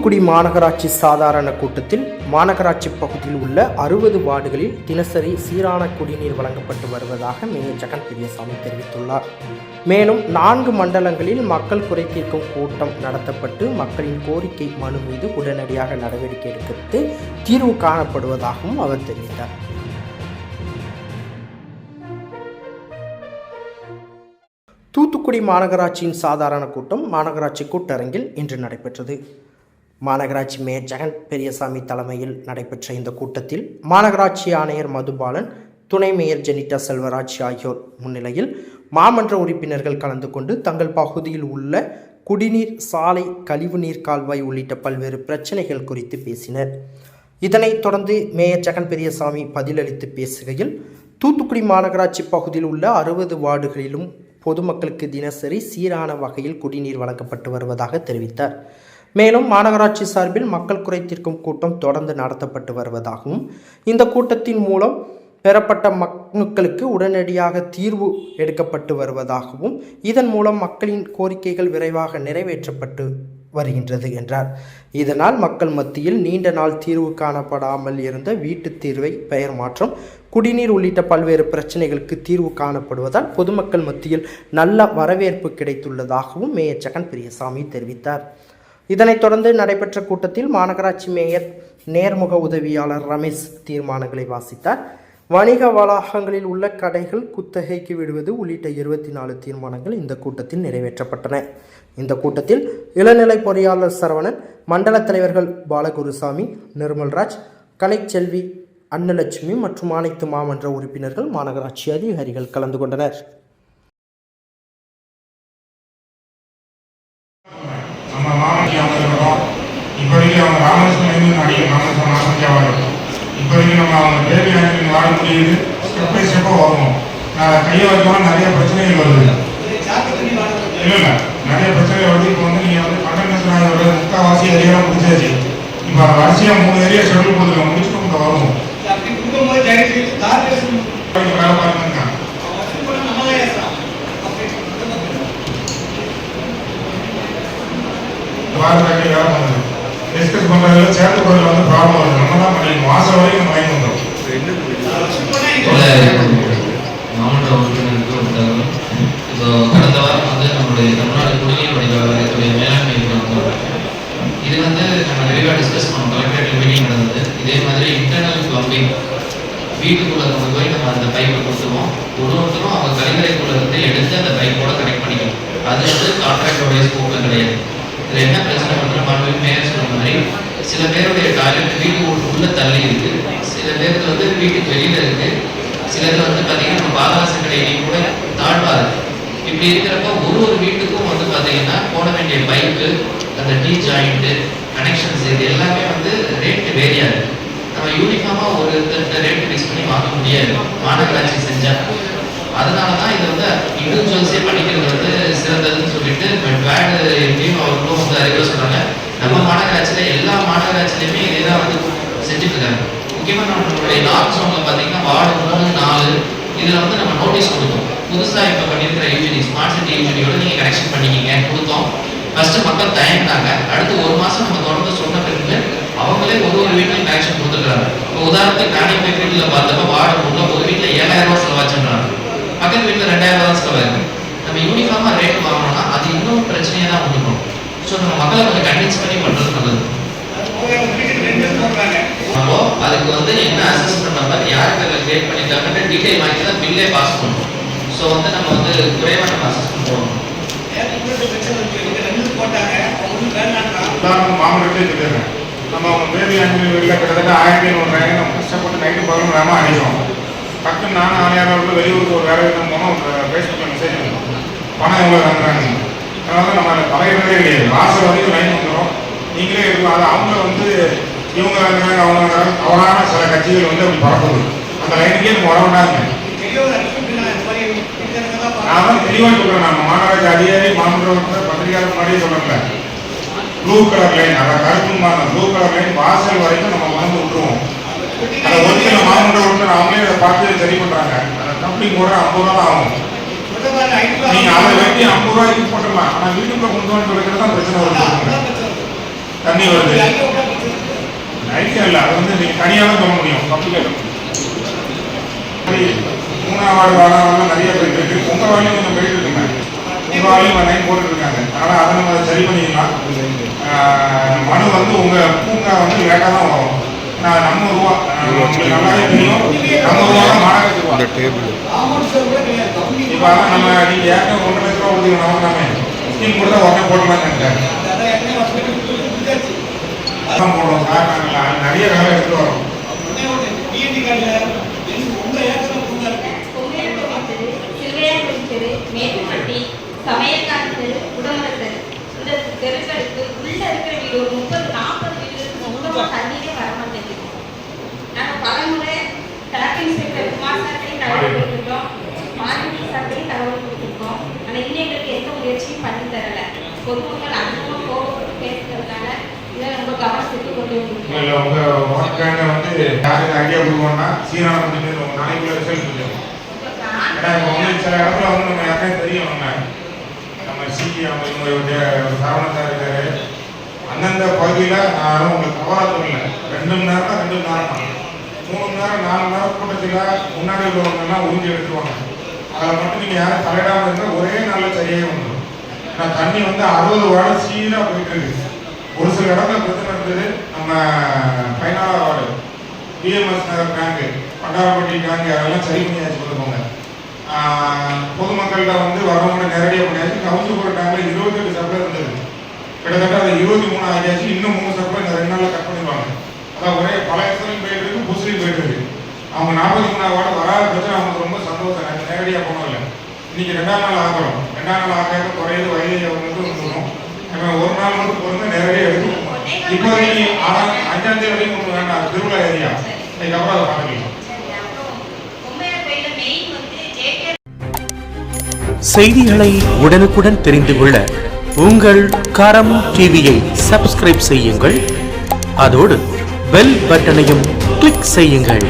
தூத்துக்குடி மாநகராட்சி சாதாரண கூட்டத்தில் மாநகராட்சி பகுதியில் உள்ள அறுபது வார்டுகளில் தினசரி சீரான குடிநீர் வழங்கப்பட்டு வருவதாக மேயர் ஜெகன் பெரியசாமி தெரிவித்துள்ளார். மேலும் நான்கு மண்டலங்களில் மக்கள் குறை தீர்க்கும் கூட்டம் நடத்தப்பட்டு மக்களின் கோரிக்கை மனு மீது உடனடியாக நடவடிக்கை எடுத்து தீர்வு காணப்படுவதாகவும் அவர் தெரிவித்தார். தூத்துக்குடி மாநகராட்சியின் சாதாரண கூட்டம் மாநகராட்சி கூட்டரங்கில் இன்று நடைபெற்றது. மாநகராட்சி மேயர் ஜெகன் பெரியசாமி தலைமையில் நடைபெற்ற இந்த கூட்டத்தில் மாநகராட்சி ஆணையர் மதுபாலன் துணை மேயர் ஜெனிட்டா செல்வராஜ் ஆகியோர் முன்னிலையில் மாமன்ற உறுப்பினர்கள் கலந்து கொண்டு தங்கள் பகுதியில் உள்ள குடிநீர் சாலை கழிவுநீர் கால்வாய் உள்ளிட்ட பல்வேறு பிரச்சனைகள் குறித்து பேசினர். இதனைத் தொடர்ந்து மேயர் ஜெகன் பெரியசாமி பதிலளித்து பேசுகையில் தூத்துக்குடி மாநகராட்சி பகுதியில் உள்ள அறுபது வார்டுகளிலும் பொதுமக்களுக்கு தினசரி சீரான வகையில் குடிநீர் வழங்கப்பட்டு வருவதாக தெரிவித்தார். மேலும் மாநகராட்சி சார்பில் மக்கள் குறை தீர்க்கும் கூட்டம் தொடர்ந்து நடத்தப்பட்டு வருவதாகவும் இந்த கூட்டத்தின் மூலம் பெறப்பட்ட மக்களுக்கு உடனடியாக தீர்வு எடுக்கப்பட்டு வருவதாகவும் இதன் மூலம் மக்களின் கோரிக்கைகள் விரைவாக நிறைவேற்றப்பட்டு வருகின்றது என்றார். இதனால் மக்கள் மத்தியில் நீண்ட நாள் தீர்வு காணப்படாமல் இருந்த வீட்டுத் தீர்வை பெயர் மாற்றம் குடிநீர் உள்ளிட்ட பல்வேறு பிரச்சனைகளுக்கு தீர்வு காணப்படுவதால் பொதுமக்கள் மத்தியில் நல்ல வரவேற்பு கிடைத்துள்ளதாகவும் மேயர் ஜெகன் பெரியசாமி தெரிவித்தார். இதனைத் தொடர்ந்து நடைபெற்ற கூட்டத்தில் மாநகராட்சி மேயர் நேர்முக உதவியாளர் ரமேஷ் தீர்மானங்களை வாசித்தார். வணிக வளாகங்களில் உள்ள கடைகள் குத்தகைக்கு விடுவது உள்ளிட்ட இருபத்தி நாலு தீர்மானங்கள் இந்த கூட்டத்தில் நிறைவேற்றப்பட்டன. இந்த கூட்டத்தில் இளநிலை பொறியாளர் சரவணன் மண்டல தலைவர்கள் பாலகுருசாமி நிர்மல்ராஜ் கலைச்செல்வி அன்னலட்சுமி மற்றும் அனைத்து மாமன்ற உறுப்பினர்கள் மாநகராட்சி அதிகாரிகள் கலந்து கொண்டனர் நம்ம மாமட்டி அவங்க இருக்கோம் இப்போதைக்கு அவங்க ராமகிருஷ்ணன் நடிகை ராமகிருஷ்ணன் மாமட்டி அவார்டு இப்போதைக்கு நம்ம அவங்க பேபி ஆங்கிலின் வாழ முடியுது. ஸ்டெப் பை ஸ்டெப்பாக வரணும் நான் கையை வைக்கலாம் நிறைய பிரச்சனைகள் வருது. இல்லை இல்லை. நிறைய பிரச்சனைகள் வருது. இப்போ வந்து நீங்கள் வந்து கண்டனத்தினால முக்கால்வாசி ஏரியாவில் முடிச்சாச்சு. இப்போ வரிசையாக மூணு ஏரியா ஷெட்யூல் கொடுத்துருக்க முடிச்சுட்டு இப்போ வருவோம் அப்படி கொடுக்கும்போது வேலை பார்த்துருக்காங்க நம்மளே எக்ஸ்பெக்ட் வாரக்காட்டி வேலை பண்ணுது பண்ணுறதுல சேர்த்து போகிறதுல வந்து ப்ராப்ளம் வருது நம்ம தான் பண்ணிக்கணும் மாதம் வரைக்கும் நம்ம வாங்கி வந்தோம் மாவட்ட உறுப்பினருக்கு ஒரு இப்போ கடந்த வாரம் வந்து நம்மளுடைய தமிழ்நாடு குடிநீர் வடிகால் மேலாண்மை இயக்குனர் இது வந்து நம்ம நிறைவாக டிஸ்கஸ் பண்ணோம் கலெக்டரேட் மீட்டிங் நடந்தது இதே மாதிரி இன்டர்னல் பிளம்பிங் வீட்டுக்குள்ள கொண்டு போய் நம்ம அந்த பைப்பை கொடுத்துருவோம் ஒரு ஒருத்தரும் அவங்க கழிவறைக்குள்ள இருந்து எடுத்து அந்த பைப்போட கனெக்ட் பண்ணிக்கணும் அது வந்து கான்ட்ராக்டோடைய ஸ்கோப்பில் கிடையாது இதில் என்ன பிரச்சனை பண்ணுற பேர் சொன்ன மாதிரி சில பேருடைய டாய்லெட் வீட்டு உள்ள தள்ளி இருக்கு சில பேருக்கு வந்து வீட்டுக்கு வெளியில இருக்கு சிலது வந்து பார்த்தீங்கன்னா நம்ம பாதாள கடை கூட தாழ்வா இருக்கு. இப்படி இருக்கிறப்ப ஒரு ஒரு வீட்டுக்கும் வந்து பார்த்தீங்கன்னா போட வேண்டிய பைப்பு அந்த டீ ஜாயிண்ட்டு கனெக்ஷன்ஸ் இது எல்லாமே வந்து ரேட்டு வேரியா இருக்கு. நம்ம யூனிஃபார்மாக ஒரு ரேட்டு ஃபிக்ஸ் பண்ணி வாங்க முடியாது. மாநகராட்சி செஞ்சால் அதனால தான் இது வந்து இண்டிவிஜுவல்ஸே பண்ணிக்கிறது வந்து சிறந்ததுன்னு சொல்லிட்டு வேர்டு எப்படியும் அவர்களும் வந்து அறிவுரை சொல்கிறாங்க செஞ்சுட்டு முக்கியமாக நம்மளுடைய நார்த் ஜோனில் பார்த்தீங்கன்னா வார்டு மூணு நாலு இதில் வந்து நம்ம நோட்டீஸ் கொடுத்தோம். புதுசாக இப்போ பண்ணியிருக்கிற யூஜிடி ஸ்மார்ட் சிட்டி யூஜினியோட நீங்கள் கனெக்ஷன் பண்ணிக்கிங்க கொடுத்தோம். ஃபஸ்ட்டு மக்கள் தயங்கினாங்க. அடுத்து ஒரு மாதம் நம்ம தொடர்ந்து சொன்ன பிறகு அவங்களே ஒரு ஒரு வீட்லையும் கனெக்ஷன் கொடுத்துருக்காங்க. இப்போ உதாரணத்துக்கு போய் வீட்டில் பார்த்தப்ப வார்டு மூணு ஒரு வீட்டில் ஏழாயிரம் ரூபா செலவாச்சுன்றாங்க. பக்கத்து வீட்டில் ரெண்டாயிரம் ரூபா செலவாயிருக்கு. நம்ம யூனிஃபார்மாக ரேட் வாங்கணும்னா அது இன்னும் பிரச்சனையாக தான் உண்டு ஸோ நம்ம மக்களை கொஞ்சம் கன்வின்ஸ் பண்ணி பண்ணுறது நல்லது வீட்டுக்கு ரெண்டு போடுறாங்க அப்போ அதுக்கு வந்து என்ன அசஸ்மெண்ட் நம்பர் யாருக்கு அதில் கிரியேட் பண்ணியிருக்காங்கன்ற டீடைல் வாங்கி தான் பில்லே பாஸ் பண்ணணும் ஸோ வந்து நம்ம வந்து குறைவாக நம்ம அசஸ்மெண்ட் போடணும் ஏகப்பட்ட பிரச்சனை இருக்கு? இங்க ரெண்டு போட்டாங்க. அவங்களுக்கு வேண்டாம்னா உதாரணம் மாமல்லத்திலே சொல்லிடுறேன் நம்ம அவங்க பேபி அஞ்சு வெளியில் கிட்டத்தட்ட ஆயிரத்தி ஐநூறு ரூபாய் நம்ம கஷ்டப்பட்டு நைட்டு பதினொன்று நேரமாக அடிக்கிறோம் டக்குன்னு நானும் ஆணையாளர்கள் வெளியூருக்கு ஒரு வேலை விட்டு போனோம். ஃபேஸ்புக்கில் மெசேஜ் பண்ணுவோம் பணம் எவ்வளோ தங்குறாங்க அதனால நம்ம தலையிடவே கிடையாது வாசல் வரைக்கும் லைன் வந்துடும் நீங்களே இருக்கலாம். அது அவங்க வந்து இவங்க இருக்கிறாங்க அவங்க இருக்கிறாங்க அவரான சில கட்சிகள் வந்து அப்படி பரப்புது. அந்த லைனுக்கே நம்ம வர நான் தான் நான் தெளிவாக சொல்கிறேன் நம்ம மாநகராட்சி அதிகாரி மாமன்ற பத்திரிகையாளர் முன்னாடியே சொல்லல. ப்ளூ கலர் லைன் அதை கருப்புமா மாதிரி ப்ளூ கலர் லைன் வாசல் வரைக்கும் நம்ம வந்து விட்டுருவோம். அதை ஒரு சில மாமன்ற உறுப்பினர் அவங்களே அதை பார்த்து சரி பண்ணுறாங்க அந்த கம்பெனி போடுற ஐம்பது ரூபா தான் ஆகும். முதல்ல நீங்கள் அதை வெட்டி ஐம்பது ரூபாய்க்கு போட்டுடலாம். ஆனால் வீட்டுக்குள்ள கொண்டு வந்து வைக்கிறது தான் பிரச்சனை வருது. தண்ணி வருது ஐயோ, விட்டா பிரச்சனை. ஐக்கியம் இல்லை அது வந்து நீங்கள் தனியாக தான் சொல்ல முடியும் பப்ளிக் மூணாவது வாரம் நிறைய போயிட்டு இருக்கு. உங்கள் வாழையும் கொஞ்சம் போயிட்டு இருக்குங்க. உங்கள் வாழையும் லைன் போட்டுட்டு இருக்காங்க அதனால் அதை நம்ம சரி பண்ணிக்கலாம் மனு வந்து உங்கள் பூங்கா வந்து லேட்டாக தான் வரும். நான் நம்ம ரூபா. நல்லாவே தெரியும். நம்ம ரூபா தான் மாநகரத்துக்கு ரூபா இப்போ நம்ம நீங்கள் ஏற்கனவே ஒன்றரை லட்ச ரூபா கொடுத்தீங்க நமக்கு நாமே ஸ்கீம் கொடுத்தா உடனே போடலாம்னு நினைக்கிறேன் அதான் ஏற்கனவே hospital க்கு கொடுத்தாச்சு. அதான் போடுறோம் சார் நாங்கள் நிறைய வேலை எடுத்துட்டு வரோம் ஒண்ணே தெரு உடம்பு தெரு இந்த தெருக்களுக்கு உள்ள இருக்கிற வீடு ஒரு முப்பது நாற்பது வர மாட்டேங்குது நாங்க பலமுறை கலெக்டர் இன்ஸ்பெக்டர் குமார் சார்ட்டையும் தகவல் கொடுத்துருக்கோம் மாநில சார்ட்டையும் தகவல் கொடுத்துருக்கோம் ஆனா இன்னும் எங்களுக்கு எந்த முயற்சியும் பண்ணி தரலை பொதுமக்கள் அதிகமாக கோபப்பட்டு பேசுறதுனால இதை ரொம்ப கவனத்துக்கு கொண்டு வந்திருக்கோம் இல்லை உங்கள் ஒர்க்கான வந்து யாருக்கு ஐடியா கொடுக்கணும்னா சீரான கொஞ்சம் பேர் உங்கள் நாளைக்குள்ள ரிசல்ட் சொல்லிடுவோம் ஏன்னா இப்போ வந்து சில இடத்துல வந்து நம்ம யாருக்கும் தெரியும் நம்ம நம்ம சிடி அவங்க இவங்க இருக்காரு. அந்தந்த பகுதியில் நான் உங்களுக்கு தவறாக சொல்லல. ரெண்டு மணி நேரம் ரெண்டு மணி நேரம் தான் மூணு மணி நேரம் நாலு மணி நேரம் கூட்டத்தில் முன்னாடி உள்ளவங்கெல்லாம் உறிஞ்சி எடுத்துருவாங்க. அதில் மட்டும் நீங்கள் யாரும் தலையிடாமல் இருந்தால் ஒரே நாளில் சரியாக வந்துடும் ஏன்னா தண்ணி வந்து அறுபது வார்டு சீராக போயிட்டு இருக்கு. ஒரு சில இடத்துல பிரச்சனை இருந்தது நம்ம பதினாறாவது ward PMS Nagar tank Pandarappatti tank அதெல்லாம் சரி பண்ணியாச்சு கொடுத்துக்கோங்க பொதுமக்கள்கிட்ட வந்து வரவங்க நேரடியாக பண்ணியாச்சு. கவுன்சில்புரம் டேங்கில் இருபத்தெட்டு சப்ளை இருந்தது. கிட்டத்தட்ட அது இருபத்தி மூணு ஆகியாச்சு. இன்னும் மூணு சப்ளை இந்த ரெண்டு நாளில் கட் பண்ணிடுவாங்க. அதான் ஒரே பழைய இடத்துலையும் போயிட்டு இருக்கு புதுசுலையும் போயிட்டு இருக்கு. அவங்க நாற்பத்தி மூணாவது வார்டு வராத பிரச்சனை அவங்களுக்கு ரொம்ப சந்தோஷம். நேரடியாக போனோம் இல்லை இன்னைக்கு ரெண்டாம் நாள் ஆகிறோம் ரெண்டாம் நாள் ஆகாத குறையுது வயது அவங்களுக்கு வந்துடும் நம்ம ஒரு நாள் மட்டும் பொறுத்து நேரடியாக எடுத்துக்கணும் இப்போதைக்கு ஆறாம் அஞ்சாம் தேதி வரைக்கும் ஒன்று வேண்டாம். திருவிழா ஏரியா. இதுக்கப்புறம் அதை பார்த்துக்கலாம் செய்திகளை உடனுக்குடன் தெரிந்து கொள்ள உங்கள் கரம் டிவியை சப்ஸ்கிரைப் செய்யுங்கள். அதோடு பெல் பட்டனையும் கிளிக் செய்யுங்கள்.